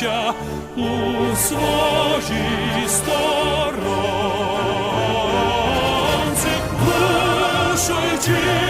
життя у своїй сторонці. Душою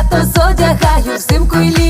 свято зодягаю взимку і літо.